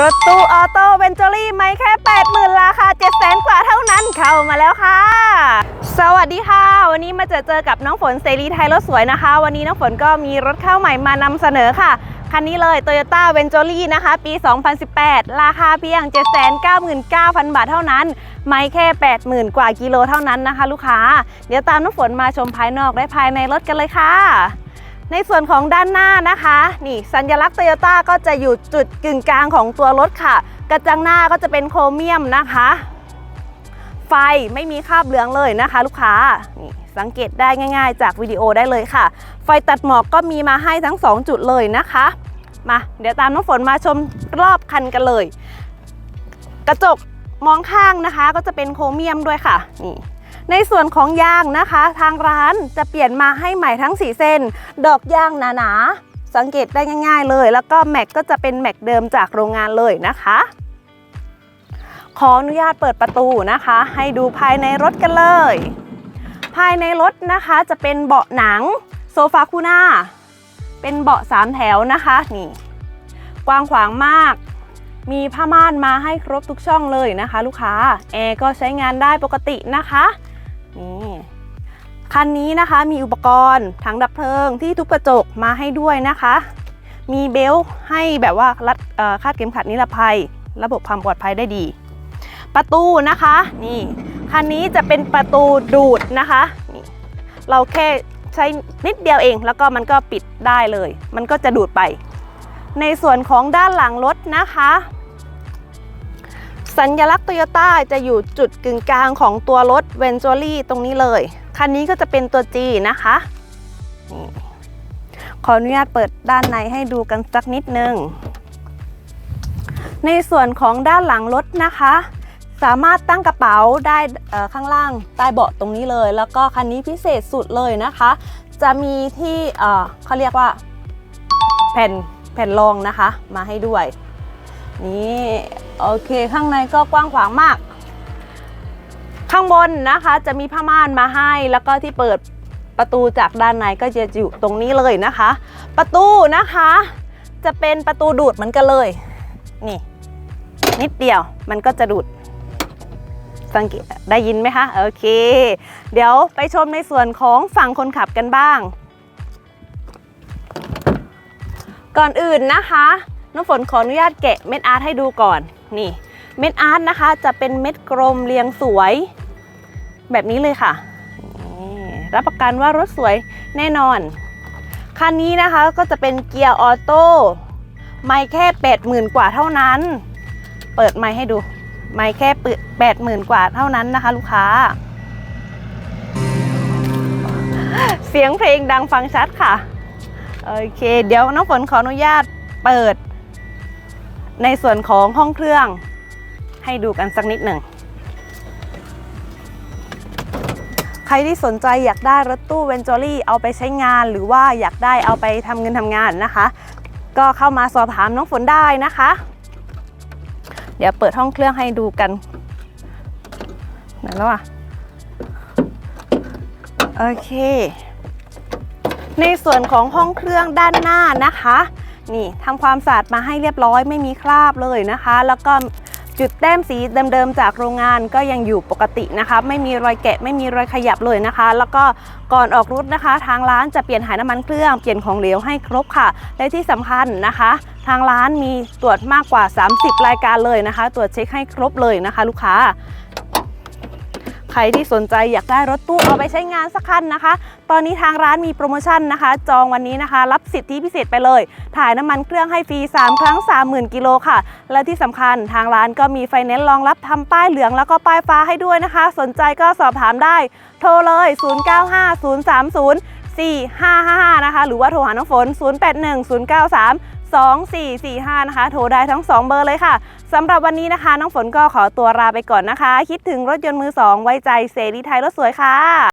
รถตู้ออโต้เวนจอรี่ไม่แค่ 80,000 ราคา700,000กว่าเท่านั้นเข้ามาแล้วค่ะ สวัสดีค่ะ วันนี้มาเจอเจอกับน้องฝนเซรีไทยรถสวยนะคะ วันนี้น้องฝนก็มีรถเข้าใหม่มานำเสนอค่ะ คันนี้เลย Toyota v e n t u r y นะคะ ปี 2018 ราคาเพียง 799,000 บาทเท่านั้น ไม่แค่ 80,000 กว่ากิโลเท่านั้นนะคะ ลูกค้า เดี๋ยวตามน้องฝนมาชมภายนอกและภายในรถกันเลยค่ะ ในส่วนของด้านหน้านะคะ นี่สัญลักษณ์โตโยต้าก็จะอยู่จุดกึ่งกลางของตัวรถค่ะ กระจังหน้าก็จะเป็นโครเมียมนะคะ ไฟไม่มีคราบเหลืองเลยนะคะ ลูกค้านี่สังเกตได้ง่ายๆ จากวิดีโอได้เลยค่ะ ไฟตัดหมอกก็มีมาให้ทั้ง 2 จุดเลยนะคะ มาเดี๋ยวตามน้องฝนมาชมรอบคันกันเลย กระจกมองข้างนะคะ ก็จะเป็นโครเมียมด้วยค่ะนี่ ในส่วนของยางนะคะ ทางร้านจะเปลี่ยนมาให้ใหม่ทั้ง 4 เส้น ดอกยางหนาๆ สังเกตได้ง่าย ๆ เลย แล้วก็แม็กก็จะเป็นแม็กเดิมจากโรงงานเลยนะคะ ขออนุญาตเปิดประตูนะคะ ให้ดูภายในรถกันเลย ภายในรถนะคะจะเป็นเบาะหนังโซฟาคู่หน้า เป็นเบาะสามแถวนะคะนี่กว้างขวางมากมีผ้าม่านมาให้ครบทุกช่องเลยนะคะ ลูกค้า แอร์ก็ใช้งานได้ปกตินะคะ นี่คันนี้นะคะมีอุปกรณ์ถังดับเพลิงที่ทุบกระจกมาให้ด้วยนะคะ มีเบลต์ให้แบบว่ารัดคาดเข็มขัดนิรภัย ระบบความปลอดภัยได้ดี ประตูนะคะนี่คันนี้จะเป็นประตูดูดนะคะนี่เราแค่ใช้นิดเดียวเอง แล้วก็มันก็ปิดได้เลย มันก็จะดูดไป ในส่วนของด้านหลังรถนะคะ สัญลักษณ์โตโยต้าจะอยู่จุดกึ่งกลางของตัวรถเวนจอรี่ตรงนี้เลย คันนี้ก็จะเป็นตัว G นะคะ ขออนุญาตเปิดด้านในให้ดูกันสักนิดนึง ในส่วนของด้านหลังรถนะคะ สามารถตั้งกระเป๋าได้ข้างล่างใต้เบาะตรงนี้เลย แล้วก็คันนี้พิเศษสุดเลยนะคะ จะมีที่เขาเรียกว่าแผ่นแผ่นรองนะคะ มาให้ด้วยนี่ โอเค ข้างในก็กว้างขวางมาก ข้างบนนะคะจะมีผ้าม่านมาให้ แล้วก็ที่เปิดประตูจากด้านในก็จะอยู่ตรงนี้เลยนะคะ ประตูนะคะ จะเป็นประตูดูดเหมือนกันเลย นี่ นิดเดียวมันก็จะดูดสังเกตได้ยินไหมคะ โอเค เดี๋ยวไปชมในส่วนของฝั่งคนขับกันบ้าง ก่อนอื่นนะคะ น้องฝนขออนุญาตแกะเม็ดอาร์ตให้ดูก่อน นี่เม็ดอาร์ตนะคะจะเป็นเม็ดกลมเรียงสวย แบบนี้เลยค่ะ รับประกันว่ารถสวยแน่นอน คันนี้นะคะก็จะเป็นเกียร์ออโต้ไม่แค่80,000กว่าเท่านั้น เปิดไมค์ให้ดู ไม่แค่แปดหมื่นกว่าเท่านั้นนะคะ ลูกค้า เสียงเพลงดังฟังชัดค่ะ โอเค เดี๋ยวน้องฝนขออนุญาตเปิด ในส่วนของห้องเครื่องให้ดูกันสักนิดหนึ่ง ใครที่สนใจอยากได้รถตู้เวนจอรี่เอาไปใช้งาน หรือว่าอยากได้เอาไปทำเงินทำงานนะคะ ก็เข้ามาสอบถามน้องฝนได้นะคะ เดี๋ยวเปิดห้องเครื่องให้ดูกันไหนแล้วอะโอเค ในส่วนของห้องเครื่องด้านหน้านะคะ นี่ทำความสะอาดมาให้เรียบร้อยไม่มีคราบเลยนะคะ แล้วก็จุดแต้มสีเดิมๆจากโรงงานก็ยังอยู่ปกตินะคะ ไม่มีรอยแกะไม่มีรอยขยับเลยนะคะ แล้วก็ก่อนออกรถนะคะ ทางร้านจะเปลี่ยนถ่ายน้ำมันเครื่องเปลี่ยนของเหลวให้ครบค่ะ และที่สำคัญนะคะ ทางร้านมีตรวจมากกว่า 30 รายการเลยนะคะ ตรวจเช็คให้ครบเลยนะคะ ลูกค้า ใครที่สนใจอยากได้รถตู้เอาไปใช้งานสักคันนะคะ ตอนนี้ทางร้านมีโปรโมชั่นนะคะ จองวันนี้นะคะ รับสิทธิพิเศษไปเลย ถ่ายน้ำมันเครื่องให้ฟรี 3 ครั้ง 30,000 กิโลค่ะ และที่สำคัญทางร้านก็มีไฟแนนซ์รองรับทำป้ายเหลืองแล้วก็ป้ายฟ้าให้ด้วยนะคะ สนใจก็สอบถามได้ โทรเลย 095030 4555 นะคะ หรือว่าโทรหาน้องฝน 081093 2445 นะคะ โทรได้ทั้ง 2 เบอร์เลยค่ะสำหรับวันนี้นะคะ น้องฝนก็ขอตัวลาไปก่อนนะคะ คิดถึงรถยนต์มือสองไว้ใจเสรีไทยรถสวยค่ะ